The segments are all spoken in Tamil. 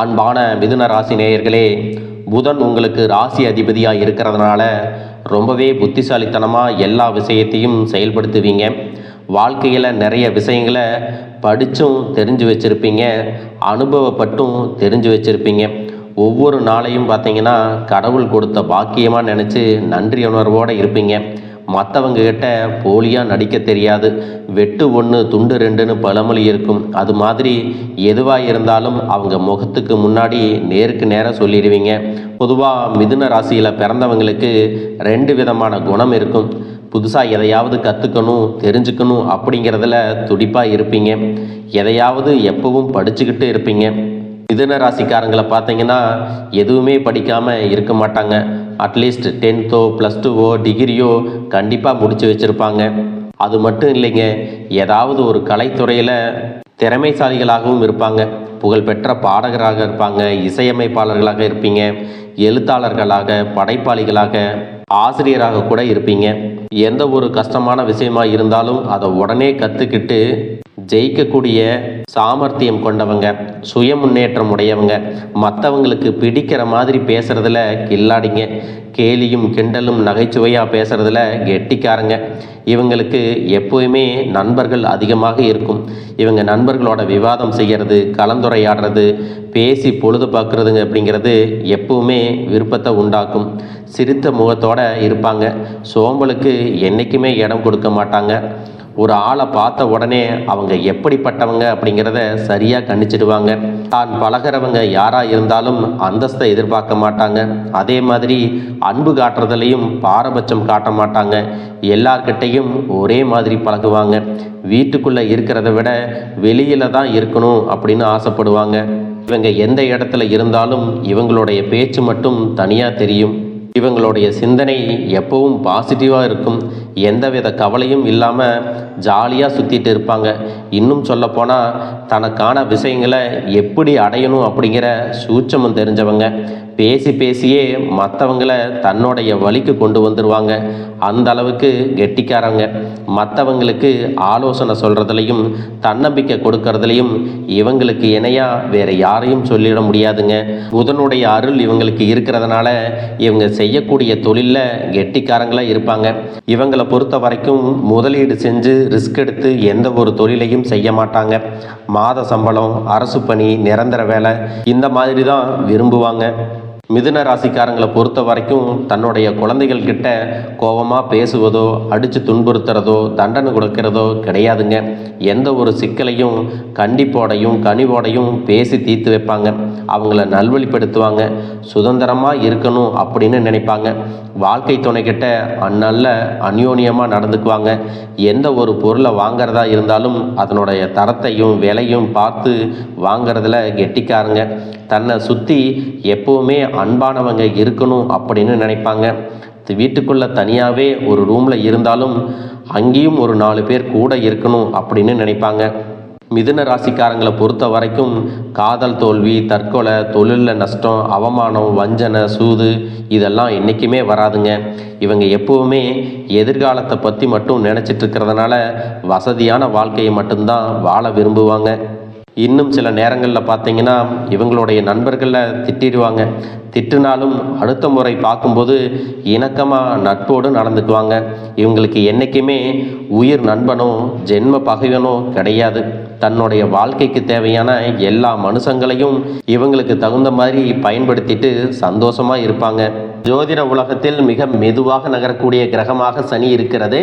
அன்பான மிதுன ராசி நேயர்களே புதன் உங்களுக்கு ராசி அதிபதியாக இருக்கிறதுனால ரொம்பவே புத்திசாலித்தனமாக எல்லா விஷயத்தையும் செயல்படுத்துவீங்க. வாழ்க்கையில் நிறைய விஷயங்களை படித்தும் தெரிஞ்சு வச்சுருப்பீங்க அனுபவப்பட்டும் தெரிஞ்சு வச்சுருப்பீங்க. ஒவ்வொரு நாளையும் பார்த்தீங்கன்னா கடவுள் கொடுத்த பாக்கியமாக நினச்சி நன்றி உணர்வோடு இருப்பீங்க. மற்றவங்க கிட்ட போலியாக நடிக்க தெரியாது. வெட்டு ஒன்று துண்டு ரெண்டுன்னு பழமொழி இருக்கும். அது மாதிரி எதுவாக இருந்தாலும் அவங்க முகத்துக்கு முன்னாடி நேருக்கு நேராக சொல்லிடுவீங்க. பொதுவாக மிதுன ராசியில் பிறந்தவங்களுக்கு ரெண்டு விதமான குணம் இருக்கும். புதுசாக எதையாவது கற்றுக்கணும் தெரிஞ்சுக்கணும் அப்படிங்கிறதுல துடிப்பாக இருப்பீங்க. எதையாவது எப்பவும் படிச்சுக்கிட்டு இருப்பீங்க. மிதுன ராசிக்காரங்களை பார்த்தீங்கன்னா எதுவுமே படிக்காமல் இருக்க மாட்டாங்க. அட்லீஸ்ட் டென்த்தோ ப்ளஸ் டூவோ டிகிரியோ கண்டிப்பாக முடித்து வச்சுருப்பாங்க. அது மட்டும் இல்லைங்க ஏதாவது ஒரு கலைத்துறையில் திறமைசாலிகளாகவும் இருப்பாங்க. புகழ்பெற்ற பாடகராக இருப்பாங்க இசையமைப்பாளர்களாக இருப்பீங்க எழுத்தாளர்களாக படைப்பாளிகளாக ஆசிரியராக கூட இருப்பீங்க. எந்த ஒரு கஷ்டமான விஷயமா இருந்தாலும் அதை உடனே கற்றுக்கிட்டு ஜெயிக்கக்கூடிய சாமர்த்தியம் கொண்டவங்க சுய முன்னேற்றம் உடையவங்க. மற்றவங்களுக்கு பிடிக்கிற மாதிரி பேசுறதுல கில்லாடிங்க. கேலியும் கிண்டலும் நகைச்சுவையாக பேசுறதுல கெட்டிக்காரங்க. இவங்களுக்கு எப்போயுமே நண்பர்கள் அதிகமாக இருக்கும். இவங்க நண்பர்களோட விவாதம் செய்கிறது கலந்துரையாடுறது பேசி பொழுது பார்க்குறதுங்க அப்படிங்கிறது எப்பவுமே விருப்பத்தை உண்டாக்கும். சிரித்த முகத்தோடு இருப்பாங்க. சோம்பலுக்கு என்றைக்குமே இடம் கொடுக்க மாட்டாங்க. ஒரு ஆளை பார்த்த உடனே அவங்க எப்படிப்பட்டவங்க அப்படிங்கிறத சரியாக கணிச்சிடுவாங்க தான் பழகிறவங்க யாராக இருந்தாலும் அந்தஸ்தை எதிர்பார்க்க மாட்டாங்க. அதே மாதிரி அன்பு காட்டுறதுலையும் பாரபட்சம் காட்ட மாட்டாங்க. எல்லார்கிட்டையும் ஒரே மாதிரி பழகுவாங்க. வீட்டுக்குள்ளே இருக்கிறத விட வெளியில் தான் இருக்கணும் அப்படின்னு ஆசைப்படுவாங்க. இவங்க எந்த இடத்துல இருந்தாலும் இவங்களுடைய பேச்சு மட்டும் தனியாக தெரியும். இவங்களுடைய சிந்தனை எப்பவும் பாசிட்டிவாக இருக்கும். எந்தவித கவலையும் இல்லாமல் ஜாலியாக சுற்றிட்டு இருப்பாங்க. இன்னும் சொல்லப்போனால் தனக்கான விஷயங்களை எப்படி அடையணும் அப்படிங்கிற சூட்சமும் தெரிஞ்சவங்க. பேசி பேசியே மற்றவங்கள தன்னுடைய வழிக்கு கொண்டு வந்துடுவாங்க அந்த அளவுக்கு கெட்டிக்காரங்க. மற்றவங்களுக்கு ஆலோசனை சொல்கிறதுலையும் தன்னம்பிக்கை கொடுக்கறதுலையும் இவங்களுக்கு இணையாக வேறு யாரையும் சொல்லிட முடியாதுங்க. புதனுடைய அருள் இவங்களுக்கு இருக்கிறதுனால இவங்க செய்யக்கூடிய தொழிலில் கெட்டிக்காரங்களாக இருப்பாங்க. இவங்களை பொறுத்த வரைக்கும் முதலீடு செஞ்சு ரிஸ்க் எடுத்து எந்த ஒரு தொழிலையும் செய்ய மாட்டாங்க. மாத சம்பளம் அரசு பணி நிரந்தர வேலை இந்த மாதிரி தான் விரும்புவாங்க. மிதுன ராசிக்காரங்களை பொறுத்த வரைக்கும் தன்னுடைய குழந்தைகள் கிட்ட கோபமாக பேசுவதோ அடித்து துன்புறுத்துறதோ தண்டனை கொடுக்கிறதோ கிடையாதுங்க. எந்த ஒரு சிக்கலையும் கண்டிப்போடையும் கனிவோடையும் பேசி தீர்த்து வைப்பாங்க. அவங்கள நல்வழிப்படுத்துவாங்க. சுதந்திரமாக இருக்கணும் அப்படின்னு நினைப்பாங்க. வாழ்க்கை துணைக்கிட்ட அந்நல்ல அந்யோன்யமாக நடந்துக்குவாங்க. எந்த ஒரு பொருளை வாங்கிறதா இருந்தாலும் அதனுடைய தரத்தையும் விலையும் பார்த்து வாங்கிறதுல கெட்டிக்காரங்க. தன்னை சுற்றி எப்போவுமே அன்பானவங்க இருக்கணும் அப்படின்னு நினைப்பாங்க. வீட்டுக்குள்ளே தனியாகவே ஒரு ரூமில் இருந்தாலும் அங்கேயும் ஒரு நாலு பேர் கூட இருக்கணும் அப்படின்னு நினைப்பாங்க. மிதுன ராசிக்காரங்களை பொறுத்த வரைக்கும் காதல் தோல்வி தற்கொலை தொழிலில் நஷ்டம் அவமானம் வஞ்சனை சூது இதெல்லாம் என்றைக்குமே வராதுங்க. இவங்க எப்போவுமே எதிர்காலத்தை பற்றி மட்டும் நினச்சிட்டு இருக்கிறதுனால வசதியான வாழ்க்கையை மட்டும்தான் வாழ விரும்புவாங்க. இன்னும் சில நேரங்களில் பார்த்தீங்கன்னா இவங்களுடைய நண்பர்களில் திட்டிடுவாங்க. திட்டுனாலும் அடுத்த முறை பார்க்கும்போது இணக்கமாக நட்போடு நடந்துக்குவாங்க. இவங்களுக்கு என்றைக்குமே உயிர் நண்பனோ ஜென்ம பகைவனோ கிடையாது. தன்னுடைய வாழ்க்கைக்கு தேவையான எல்லா மனுஷங்களையும் இவங்களுக்கு தகுந்த மாதிரி பயன்படுத்திட்டு சந்தோஷமாக இருப்பாங்க. ஜோதிட உலகத்தில் மிக மெதுவாக நகரக்கூடிய கிரகமாக சனி இருக்கிறது.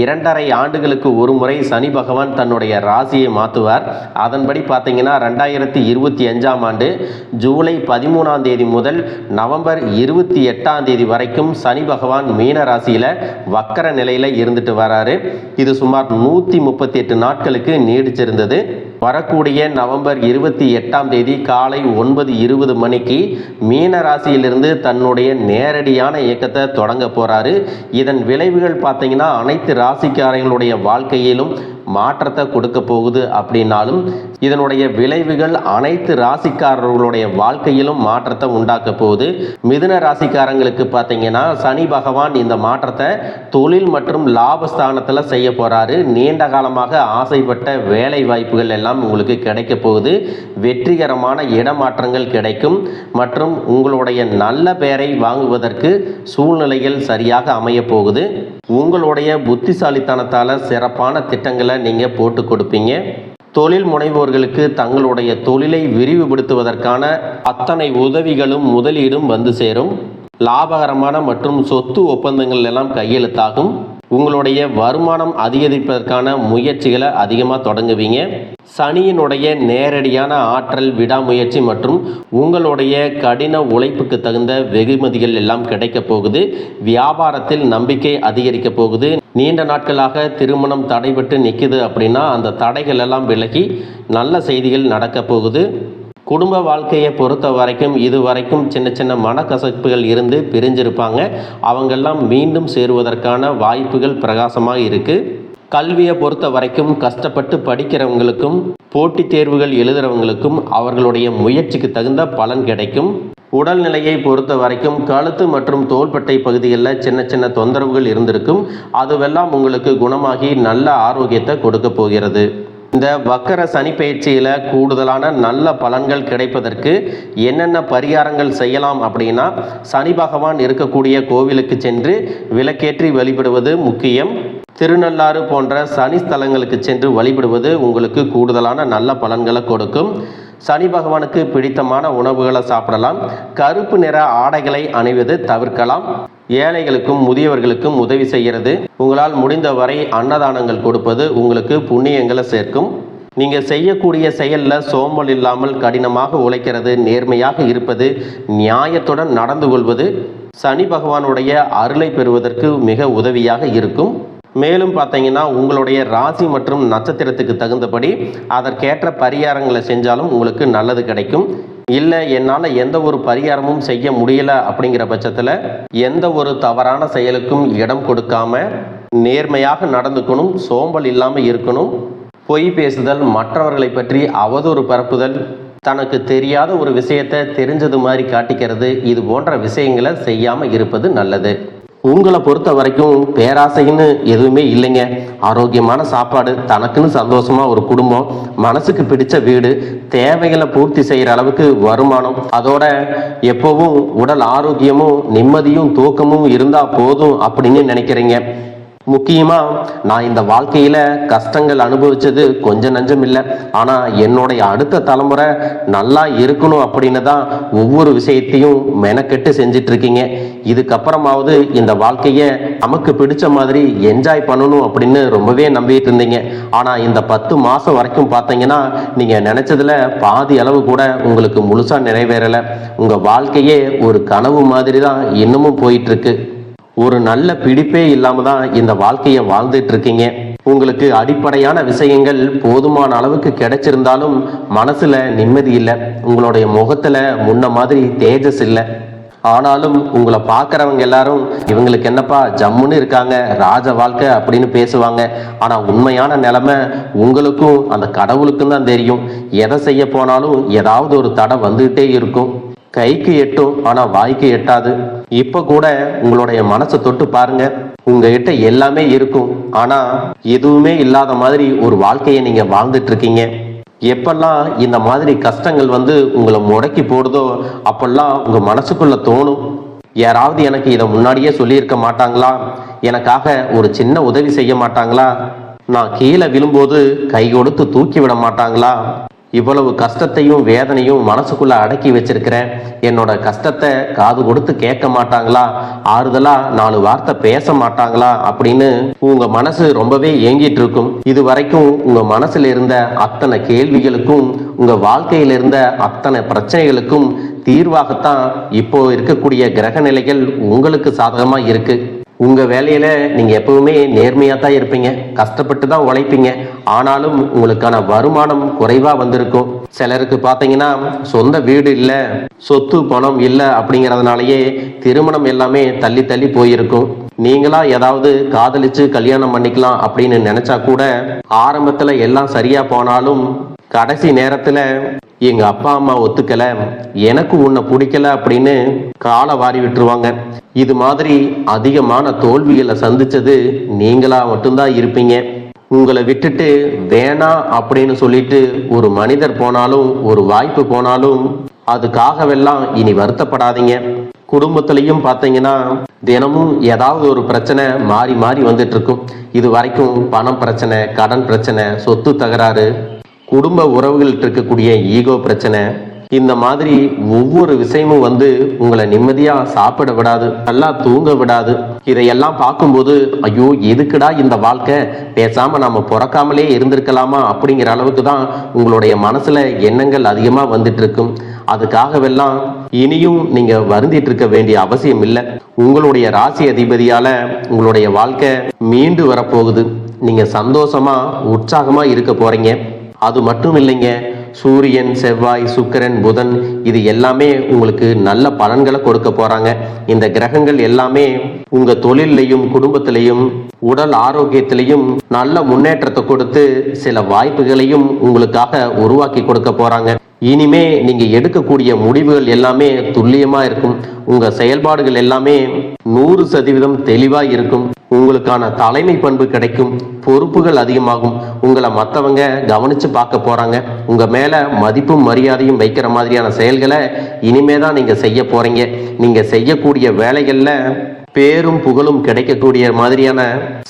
இரண்டரை ஆண்டுகளுக்கு ஒரு முறை சனி பகவான் தன்னுடைய ராசியை மாற்றுவார் அதன்படி பார்த்தீங்கன்னா ரெண்டாயிரத்தி இருபத்தி அஞ்சாம் ஆண்டு ஜூலை பதிமூணாம் தேதி முதல் நவம்பர் இருபத்தி எட்டாம் தேதி வரைக்கும் சனி பகவான் மீன ராசியில் வக்கர நிலையில் இருந்துட்டு வராரு. இது சுமார் நூற்றி முப்பத்தி எட்டு நாட்களுக்கு நீடிச்சிருந்தது. வரக்கூடிய நவம்பர் இருபத்தி எட்டாம் தேதி காலை ஒன்பது இருபது மணிக்கு மீன ராசியிலிருந்து தன்னுடைய நேரடியான இயக்கத்தை தொடங்க போறாரு. இதன் விளைவுகள் பார்த்தீங்கன்னா அனைத்து ராசிக்காரங்களுடைய வாழ்க்கையிலும் மாற்றத்தை கொடுக்க போகுது அப்படின்னாலும் இதனுடைய விளைவுகள் அனைத்து ராசிக்காரர்களுடைய வாழ்க்கையிலும் மாற்றத்தை உண்டாக்க போகுது. மிதுன ராசிக்காரங்களுக்கு பார்த்தீங்கன்னா சனி பகவான் இந்த மாற்றத்தை தொழில் மற்றும் லாபஸ்தானத்தில் செய்ய போகிறாரு நீண்ட காலமாக ஆசைப்பட்ட வேலை வாய்ப்புகள் எல்லாம் உங்களுக்கு கிடைக்க போகுது. வெற்றிகரமான இடமாற்றங்கள் கிடைக்கும். மற்றும் உங்களுடைய நல்ல பெயரை வாங்குவதற்கு சூழ்நிலைகள் சரியாக அமைய போகுது. உங்களுடைய புத்திசாலித்தனத்தால் சிறப்பான திட்டங்களை நீங்கள் போட்டு கொடுப்பீங்க. தொழில் முனைவோர்களுக்கு தங்களுடைய தொழிலை விரிவுபடுத்துவதற்கான அத்தனை உதவிகளும் முதலீடும் வந்து சேரும். லாபகரமான மற்றும் சொத்து ஒப்பந்தங்கள் எல்லாம் கையெழுத்தாகும். உங்களுடைய வருமானம் அதிகரிப்பதற்கான முயற்சிகளை அதிகமாக தொடங்குவீங்க. சனியினுடைய நேரடியான ஆற்றல் விடாமுயற்சி மற்றும் உங்களுடைய கடின உழைப்புக்கு தகுந்த வெகுமதிகள் எல்லாம் கிடைக்க போகுது. வியாபாரத்தில் நம்பிக்கை அதிகரிக்க போகுது. நீண்ட நாட்களாக திருமணம் தடைபட்டு நிற்குது அப்படின்னா அந்த தடைகள் எல்லாம் விலகி நல்ல செய்திகள் நடக்கப் போகுது. குடும்ப வாழ்க்கையை பொறுத்த வரைக்கும் இது வரைக்கும் சின்ன சின்ன மனக்கசப்புகள் இருந்து பிரிஞ்சிருப்பாங்க. அவங்கெல்லாம் மீண்டும் சேருவதற்கான வாய்ப்புகள் பிரகாசமாக இருக்குது கல்வியை பொறுத்த வரைக்கும் கஷ்டப்பட்டு படிக்கிறவங்களுக்கும் போட்டித் தேர்வுகள் எழுதுகிறவங்களுக்கும் அவர்களுடைய முயற்சிக்கு தகுந்த பலன் கிடைக்கும். உடல்நிலையை பொறுத்த வரைக்கும் கழுத்து மற்றும் தோள்பட்டை பகுதிகளில் சின்ன சின்ன தொந்தரவுகள் இருந்திருக்கும். அதுவெல்லாம் உங்களுக்கு குணமாகி நல்ல ஆரோக்கியத்தை கொடுக்க போகிறது. இந்த வக்கர சனி பயிற்சியில் கூடுதலான நல்ல பலன்கள் கிடைப்பதற்கு என்னென்ன பரிகாரங்கள் செய்யலாம் அப்படின்னா சனி பகவான் இருக்கக்கூடிய கோவிலுக்கு சென்று விளக்கேற்றி வழிபடுவது முக்கியம். திருநள்ளாறு போன்ற சனி ஸ்தலங்களுக்கு சென்று வழிபடுவது உங்களுக்கு கூடுதலான நல்ல பலன்களை கொடுக்கும். சனி பகவானுக்கு பிடித்தமான உணவுகளை சாப்பிடலாம். கருப்பு நிற ஆடைகளை அணிவது தவிர்க்கலாம். ஏழைகளுக்கும் முதியவர்களுக்கும் உதவி செய்கிறது. உங்களால் முடிந்தவரை அன்னதானங்கள் கொடுப்பது உங்களுக்கு புண்ணியங்களை சேர்க்கும். நீங்கள் செய்யக்கூடிய செயலில் சோம்பல் இல்லாமல் கடினமாக உழைக்கிறது நேர்மையாக இருப்பது நியாயத்துடன் நடந்து கொள்வது சனி பகவானுடைய அருளை பெறுவதற்கு மிக உதவியாக இருக்கும். மேலும் பார்த்தீங்கன்னா உங்களுடைய ராசி மற்றும் நட்சத்திரத்துக்கு தகுந்தபடி அதற்கேற்ற பரிகாரங்களை செஞ்சாலும் உங்களுக்கு நல்லது கிடைக்கும். இல்லை என்னால் எந்த ஒரு பரிகாரமும் செய்ய முடியல அப்படிங்கிற பட்சத்தில் எந்த ஒரு தவறான செயலுக்கும் இடம் கொடுக்காம நேர்மையாக நடந்துக்கணும் சோம்பல் இல்லாமல் இருக்கணும். பொய் பேசுதல் மற்றவர்களை பற்றி அவதூறு பரப்புதல் தனக்கு தெரியாத ஒரு விஷயத்தை தெரிஞ்சது மாதிரி காட்டிக்கிறது இது போன்ற விஷயங்களை செய்யாமல் இருப்பது நல்லது. உங்களை பொறுத்த வரைக்கும் பேராசைன்னு எதுவுமே இல்லைங்க. ஆரோக்கியமான சாப்பாடு தனக்குன்னு சந்தோஷமா ஒரு குடும்பம் மனசுக்கு பிடிச்ச வீடு தேவைகளை பூர்த்தி செய்கிற அளவுக்கு வருமானம். அதோட எப்பவும் உடல் ஆரோக்கியமும் நிம்மதியும் தூக்கமும் இருந்தால் போதும் அப்படின்னு நினைக்கிறீங்க. முக்கியமா நான் இந்த வாழ்க்கையில கஷ்டங்கள் அனுபவிச்சது கொஞ்சம் நஞ்சம் இல்லை. ஆனா என்னுடைய அடுத்த தலைமுறை நல்லா இருக்கணும் அப்படின்னு தான் ஒவ்வொரு விஷயத்தையும் மெனக்கெட்டு செஞ்சிட்டு இருக்கீங்க இதுக்கப்புறமாவது இந்த வாழ்க்கைய நமக்கு பிடிச்ச மாதிரி என்ஜாய் பண்ணணும் அப்படின்னு ரொம்பவே நம்பிட்டு இருந்தீங்க ஆனா இந்த பத்து மாசம் வரைக்கும் பார்த்தீங்கன்னா நீங்க நினைச்சதுல பாதி அளவு கூட உங்களுக்கு முழுசா நிறைவேறல. உங்க வாழ்க்கையே ஒரு கனவு மாதிரி தான் இன்னமும் போயிட்டு இருக்கு ஒரு நல்ல பிடிப்பே இல்லாம தான் இந்த வாழ்க்கையை வாழ்ந்துட்டு இருக்கீங்க உங்களுக்கு அடிப்படையான விஷயங்கள் போதுமான அளவுக்கு கிடைச்சிருந்தாலும் மனசுல நிம்மதி இல்லை. உங்களுடைய முகத்துல முன்ன மாதிரி தேஜஸ் இல்லை. ஆனாலும் உங்களை பார்க்குறவங்க எல்லாரும் இவங்களுக்கு என்னப்பா ஜம்முன்னு இருக்காங்க ராஜ வாழ்க்கை அப்படின்னு பேசுவாங்க. ஆனால் உண்மையான நிலைமை உங்களுக்கும் அந்த கடவுளுக்கும் தான் தெரியும். எதை செய்ய போனாலும் ஏதாவது ஒரு தடை வந்துகிட்டே இருக்கும். கைக்கு எட்டும் ஆனா வாய்க்கு எட்டாது. இப்ப கூட உங்களுடைய மனசை தொட்டு பாருங்க. உங்ககிட்ட எல்லாமே இருக்கும். ஆனா எதுவுமே இல்லாத மாதிரி ஒரு வாழ்க்கையை நீங்க வாழ்ந்துட்டு இருக்கீங்க எப்பெல்லாம் இந்த மாதிரி கஷ்டங்கள் வந்து உங்களை முடக்கி போடுதோ அப்பெல்லாம் உங்க மனசுக்குள்ள தோணும். யாராவது எனக்கு இதை முன்னாடியே சொல்லியிருக்க மாட்டாங்களா? எனக்காக ஒரு சின்ன உதவி செய்ய மாட்டாங்களா? நான் கீழே விழும்போது கை கொடுத்து தூக்கி விட மாட்டாங்களா? இவ்வளவு கஷ்டத்தையும் வேதனையும் மனசுக்குள்ள அடக்கி வச்சிருக்கிறேன் என்னோட கஷ்டத்தை காது கொடுத்து கேட்க மாட்டாங்களா? ஆறுதலா நாலு வார்த்தை பேச மாட்டாங்களா? அப்படின்னு உங்க மனசு ரொம்பவே ஏங்கிட்டு இருக்கும். இது வரைக்கும் உங்க மனசுல இருந்த அத்தனை கேள்விகளுக்கும் உங்க வாழ்க்கையில இருந்த அத்தனை பிரச்சனைகளுக்கும் தீர்வாகத்தான் இப்போ இருக்கக்கூடிய கிரக நிலைகள் உங்களுக்கு சாதகமா இருக்கு. உங்க வேலையில நீங்க எப்பவுமே நேர்மையா தான் இருப்பீங்க. கஷ்டப்பட்டு தான் உழைப்பீங்க. ஆனாலும் உங்களுக்கான வருமானம் குறைவா வந்திருக்கும். சிலருக்கு பாத்தீங்கன்னா சொந்த வீடு இல்ல சொத்து பணம் இல்ல அப்படிங்கறதுனாலயே திருமணம் எல்லாமே தள்ளி தள்ளி போயிருக்கும். நீங்களா ஏதாவது காதலிச்சு கல்யாணம் பண்ணிக்கலாம் அப்படின்னு நினைச்சா கூட ஆரம்பத்துல எல்லாம் சரியா போனாலும் கடைசி நேரத்துல எங்க அப்பா அம்மா ஒத்துக்கல எனக்கு உன்னை பிடிக்கல அப்படின்னு காலை வாரி விட்டுருவாங்க. இது மாதிரி அதிகமான தோல்விகளை சந்திச்சது நீங்களா மட்டும்தான் இருப்பீங்க. உங்களை விட்டுட்டு வேணாம் அப்படின்னு சொல்லிட்டு ஒரு மனிதர் போனாலும் ஒரு வாய்ப்பு போனாலும் அதுக்காகவெல்லாம் இனி வருத்தப்படாதீங்க. குடும்பத்திலையும் பார்த்தீங்கன்னா தினமும் ஏதாவது ஒரு பிரச்சனை மாறி மாறி வந்துட்டு இருக்கும் இது வரைக்கும் பணம் பிரச்சனை கடன் பிரச்சனை சொத்து தகராறு குடும்ப உறவுகள்கிட்ட இருக்கக்கூடிய ஈகோ பிரச்சனை இந்த மாதிரி ஒவ்வொரு விஷயமும் வந்து உங்களை நிம்மதியா சாப்பிட விடாது நல்லா தூங்க விடாது. இதையெல்லாம் பார்க்கும்போது ஐயோ எதுக்குடா இந்த வாழ்க்கை? பேசாம நாம பிறக்காமலே இருந்திருக்கலாமா? அப்படிங்கிற அளவுக்கு தான் உங்களுடைய மனசுல எண்ணங்கள் அதிகமா வந்துட்டு இருக்கும் அதுக்காகவெல்லாம் இனியும் நீங்க வருந்திட்டு இருக்க வேண்டிய அவசியம் இல்லை. உங்களுடைய ராசி அதிபதியால உங்களுடைய வாழ்க்கை மீண்டு வரப்போகுது. நீங்க சந்தோஷமா உற்சாகமா இருக்க போறீங்க. அது மட்டும் இல்லைங்க சூரியன் செவ்வாய் சுக்கரன் புதன் இது எல்லாமே உங்களுக்கு நல்ல பலன்களை கொடுக்க போறாங்க. இந்த கிரகங்கள் எல்லாமே உங்க தொழிலையும் குடும்பத்திலையும் உடல் ஆரோக்கியத்திலையும் நல்ல முன்னேற்றத்தை கொடுத்து சில வாய்ப்புகளையும் உங்களுக்காக உருவாக்கி கொடுக்க போறாங்க. இனிமே நீங்க எடுக்கக்கூடிய முடிவுகள் எல்லாமே துல்லியமா இருக்கும். உங்க செயல்பாடுகள் எல்லாமே நூறு சதவீதம் தெளிவா இருக்கும். உங்களுக்கான தலைமை பண்பு கிடைக்கும். பொறுப்புகள் அதிகமாகும். உங்களை மற்றவங்க கவனித்து பார்க்க போகிறாங்க உங்கள் மேலே மதிப்பும் மரியாதையும் வைக்கிற மாதிரியான செயல்களை இனிமே தான் நீங்கள் செய்ய போகிறீங்க நீங்கள் செய்யக்கூடிய வேலைகளில் பேரும் புகழும் கிடைக்கக்கூடிய மாதிரியான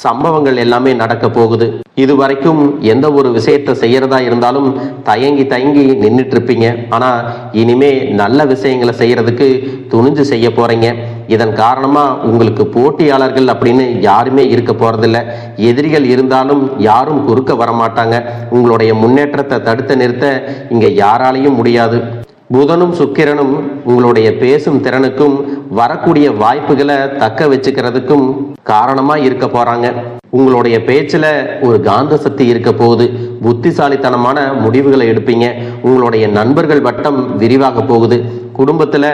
சம்பவங்கள் எல்லாமே நடக்க போகுது. இது வரைக்கும் எந்த ஒரு விஷயத்தை செய்யறதா இருந்தாலும் தயங்கி தயங்கி நின்றுட்டு இருப்பீங்க. ஆனால் இனிமே நல்ல விஷயங்களை செய்யறதுக்கு துணிஞ்சு செய்ய போறீங்க. இதன் காரணமா உங்களுக்கு போட்டியாளர்கள் அப்படின்னு யாருமே இருக்க போறதில்ல. எதிரிகள் இருந்தாலும் யாரும் குறுக்க வரமாட்டாங்க. உங்களுடைய முன்னேற்றத்தை தடுத்து நிறுத்த இங்க யாராலையும் முடியாது. புதனும் சுக்கிரனும் உங்களுடைய பேசும் திறனுக்கும் வரக்கூடிய வாய்ப்புகளை தக்க வச்சுக்கிறதுக்கும் காரணமா இருக்க போறாங்க. உங்களுடைய பேச்சுல ஒரு காந்த சக்தி இருக்க போகுது. புத்திசாலித்தனமான முடிவுகளை எடுப்பீங்க. உங்களுடைய நண்பர்கள் வட்டம் விரிவாக போகுது. குடும்பத்துல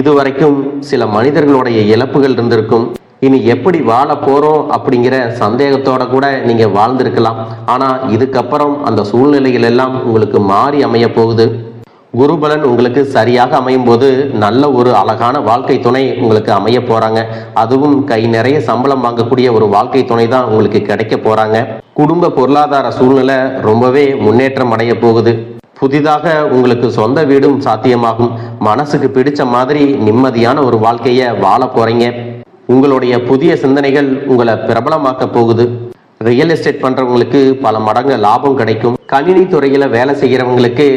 இதுவரைக்கும் சில மனிதர்களுடைய இழப்புகள் இருந்திருக்கும். இனி எப்படி வாழ போறோம் அப்படிங்கிற சந்தேகத்தோட கூட நீங்க வாழ்ந்திருக்கலாம். ஆனா இதுக்கப்புறம் அந்த சூழ்நிலைகள் எல்லாம் உங்களுக்கு மாறி அமைய போகுது. குருபலன் உங்களுக்கு சரியாக அமையும் போது நல்ல ஒரு அழகான வாழ்க்கை துணை உங்களுக்கு அமைய போறாங்க. அதுவும் கை நிறைய சம்பளம் வாங்கக்கூடிய ஒரு வாழ்க்கை துணை தான் உங்களுக்கு கிடைக்க போறாங்க. குடும்ப பொருளாதார சூழ்நிலை ரொம்பவே முன்னேற்றம் அடைய போகுது. புதிதாக உங்களுக்கு சொந்த வீடும் சாத்தியமாகும். மனசுக்கு பிடிச்ச மாதிரி நிம்மதியான ஒரு வாழ்க்கையை வாழ போறீங்க. உங்களுடைய புதிய சிந்தனைகள் உங்களை பிரபலமாக்க போகுது. ரியல் எஸ்டேட் பண்றவங்களுக்கு பல மடங்கு லாபம் கிடைக்கும். கணினி துறையில வேலை செய்கிறவங்களுக்கு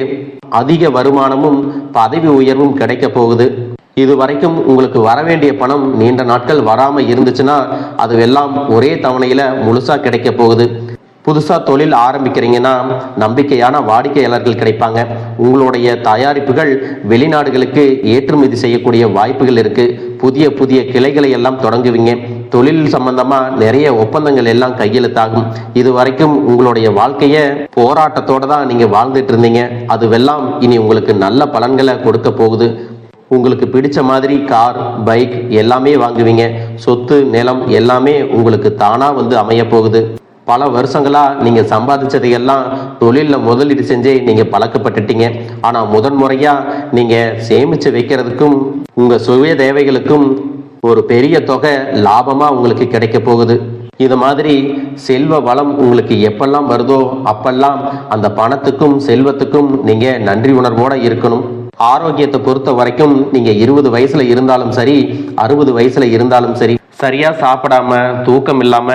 அதிக வருமானமும் பதவி உயர்வும் கிடைக்க போகுது. இது வரைக்கும் உங்களுக்கு வர வேண்டிய பணம் நீண்ட நாட்கள் வராம இருந்துச்சுன்னா அதுவெல்லாம் ஒரே தவணையில முழுசா கிடைக்க போகுது. புதுசா தொழில் ஆரம்பிக்கிறீங்கன்னா நம்பிக்கையான வாடிக்கையாளர்கள் கிடைப்பாங்க. உங்களுடைய தயாரிப்புகள் வெளிநாடுகளுக்கு ஏற்றுமதி செய்யக்கூடிய வாய்ப்புகள் இருக்கு. புதிய புதிய கிளைகளை எல்லாம் தொடங்குவீங்க. தொழில் சம்பந்தமா நிறைய ஒப்பந்தங்கள் எல்லாம் கையெழுத்தாகும். இது வரைக்கும் உங்களுடைய வாழ்க்கைய போராட்டத்தோட தான் நீங்க வாழ்ந்துட்டு இருந்தீங்க. அதுவெல்லாம் இனி உங்களுக்கு நல்ல பலன்களை கொடுக்க போகுது. உங்களுக்கு பிடிச்ச மாதிரி கார் பைக் எல்லாமே வாங்குவீங்க. சொத்து நிலம் எல்லாமே உங்களுக்கு தானா வந்து அமைய போகுது. பல வருஷங்களா நீங்க சம்பாதிச்சதையெல்லாம் எல்லாம் முதலீடு செஞ்சே நீங்க பழக்கப்பட்டுட்டீங்க. ஆனா முதன் முறையாக நீங்க சேமிச்சு வைக்கிறதுக்கும் உங்க சுய தேவைகளுக்கும் ஒரு பெரிய தொகை லாபமா உங்களுக்கு கிடைக்க போகுது. இது மாதிரி செல்வ வளம் உங்களுக்கு எப்பெல்லாம் வருதோ அப்பெல்லாம் அந்த பணத்துக்கும் செல்வத்துக்கும் நீங்க நன்றி உணர்வோட இருக்கணும். ஆரோக்கியத்தை பொறுத்த வரைக்கும் நீங்க இருபது வயசுல இருந்தாலும் சரி அறுபது வயசுல இருந்தாலும் சரி சரியா சாப்பிடாம தூக்கம் இல்லாம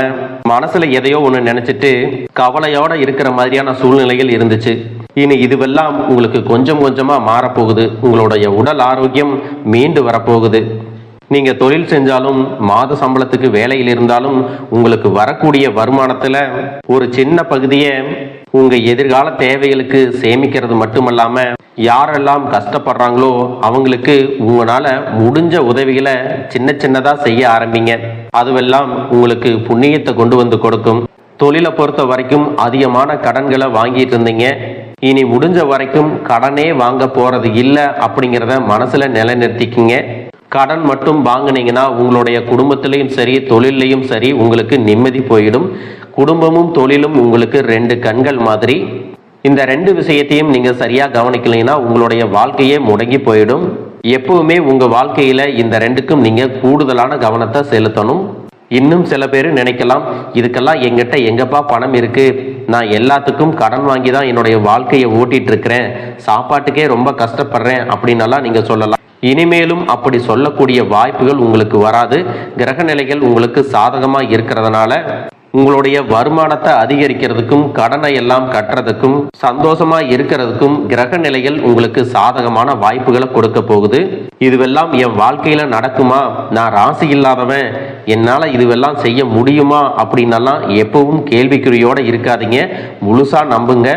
மனசுல எதையோ ஒண்ணு நினைச்சிட்டு கவலையோட இருக்கிற மாதிரியான சூழ்நிலைகள் இருந்துச்சு. இனி இதுவெல்லாம் உங்களுக்கு கொஞ்சம் கொஞ்சமா மாறப்போகுது. உங்களுடைய உடல் ஆரோக்கியம் மீண்டு வரப்போகுது. நீங்கள் தொழில் செஞ்சாலும் மாத சம்பளத்துக்கு வேலையில் இருந்தாலும் உங்களுக்கு வரக்கூடிய வருமானத்தில் ஒரு சின்ன பகுதியை உங்கள் எதிர்கால தேவைகளுக்கு சேமிக்கிறது மட்டுமல்லாமல் யாரெல்லாம் கஷ்டப்படுறாங்களோ அவங்களுக்கு உங்களால் முடிஞ்ச உதவிகளை சின்ன சின்னதாக செய்ய ஆரம்பிங்க. அதுவெல்லாம் உங்களுக்கு புண்ணியத்தை கொண்டு வந்து கொடுக்கும். தொழிலை பொறுத்த வரைக்கும் அதிகமான கடன்களை வாங்கிட்டு இருந்தீங்க. இனி முடிஞ்ச வரைக்கும் கடனே வாங்க போறது இல்லை அப்படிங்கிறத மனசுல நிலைநிறுத்திக்கிங்க. கடன் மட்டும் வாங்கினீங்கன்னா உங்களுடைய குடும்பத்திலையும் சரி தொழிலையும் சரி உங்களுக்கு நிம்மதி போயிடும். குடும்பமும் தொழிலும் உங்களுக்கு ரெண்டு கண்கள் மாதிரி. இந்த ரெண்டு விஷயத்தையும் நீங்கள் சரியாக கவனிக்கலைன்னா உங்களுடைய வாழ்க்கையே முடங்கி போயிடும். எப்பவுமே உங்கள் வாழ்க்கையில் இந்த ரெண்டுக்கும் நீங்கள் கூடுதலான கவனத்தை செலுத்தணும். இன்னும் சில பேர் நினைக்கலாம் இதுக்கெல்லாம் எங்கிட்ட எங்கப்பா பணம் இருக்கு? நான் எல்லாத்துக்கும் கடன் வாங்கி தான் என்னுடைய வாழ்க்கையை ஓட்டிட்டு இருக்கிறேன். சாப்பாட்டுக்கே ரொம்ப கஷ்டப்படுறேன் அப்படின்னலாம் நீங்கள் சொல்லலாம். இனிமேலும் அப்படி சொல்லக்கூடிய வாய்ப்புகள் உங்களுக்கு வராது. கிரக நிலைகள் உங்களுக்கு சாதகமாக இருக்கிறதுனால உங்களுடைய வருமானத்தை அதிகரிக்கிறதுக்கும் கடனை எல்லாம் கட்டுறதுக்கும் சந்தோஷமா இருக்கிறதுக்கும் கிரக நிலைகள் உங்களுக்கு சாதகமான வாய்ப்புகளை கொடுக்க போகுது. இதுவெல்லாம் என் வாழ்க்கையில நடக்குமா? நான் ராசி இல்லாதவன். என்னால இதுவெல்லாம் செய்ய முடியுமா? அப்படின்னலாம் எப்பவும் கேள்விக்குறியோட இருக்காதீங்க. முழுசா நம்புங்க.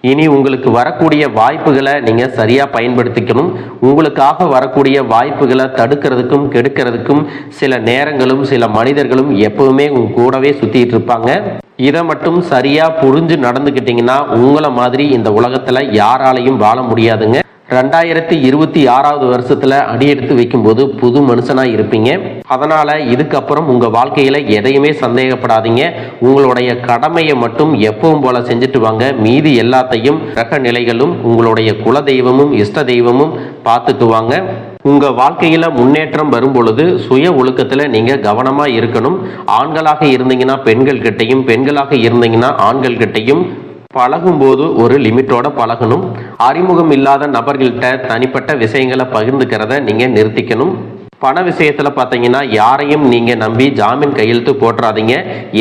இனி உங்களுக்கு வரக்கூடிய வாய்ப்புகளை நீங்க சரியா பயன்படுத்திக்கணும். உங்களுக்காக வரக்கூடிய வாய்ப்புகளை தடுக்கிறதுக்கும் கெடுக்கிறதுக்கும் சில நேரங்களும் சில மனிதர்களும் எப்பவுமே உங்க கூடவே சுத்திட்டு இருப்பாங்க. இதை மட்டும் சரியா புரிஞ்சு நடந்துக்கிட்டிங்கன்னா உங்களை மாதிரி இந்த உலகத்துல யாராலையும் வாழ முடியாதுங்க. ரெண்டாயிரத்தி இருபத்தி ஆறாவது வருஷத்துல அடியெடுத்து வைக்கும்போது புது மனுஷனா இருப்பீங்க. அதனால இதுக்கப்புறம் உங்க வாழ்க்கையில எதையுமே சந்தேகப்படாதீங்க. உங்களுடைய கடமையை மட்டும் எப்பவும் போல செஞ்சுட்டு வாங்க. மீதி எல்லாத்தையும் ரக நிலைகளும் உங்களுடைய குல தெய்வமும் இஷ்ட தெய்வமும் பார்த்துக்குவாங்க உங்க வாழ்க்கையில முன்னேற்றம் வரும் பொழுது சுய ஒழுக்கத்துல நீங்க கவனமா இருக்கணும். ஆண்களாக இருந்தீங்கன்னா பெண்கள் கிட்டையும் பெண்களாக இருந்தீங்கன்னா ஆண்கள் கிட்டையும் பழகும்போது ஒரு லிமிட்டோட பழகணும். அறிமுகம் இல்லாத நபர்கள்ட்ட தனிப்பட்ட விஷயங்களை பகிர்ந்துக்கிறத நீங்க நிறுத்திக்கணும். பண விஷயத்தில் பார்த்தீங்கன்னா யாரையும் நீங்கள் நம்பி ஜாமீன் கையெழுத்து போட்டுறாதீங்க.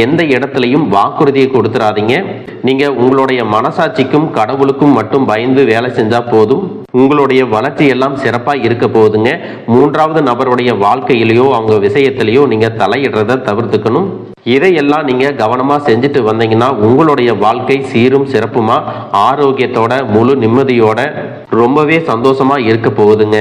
எந்த இடத்துலையும் வாக்குறுதியை கொடுத்துறாதீங்க. நீங்கள் உங்களுடைய மனசாட்சிக்கும் கடவுளுக்கும் மட்டும் பயந்து வேலை செஞ்சால் போதும். உங்களுடைய வளர்ச்சி எல்லாம் சிறப்பாக இருக்க போகுதுங்க. மூன்றாவது நபருடைய வாழ்க்கையிலையோ அவங்க விஷயத்திலையோ நீங்கள் தலையிடுறத தவிர்த்துக்கணும். இதையெல்லாம் நீங்கள் கவனமாக செஞ்சுட்டு வந்தீங்கன்னா உங்களுடைய வாழ்க்கை சீரும் சிறப்புமா? ஆரோக்கியத்தோட முழு நிம்மதியோட ரொம்பவே சந்தோஷமாக இருக்க போகுதுங்க.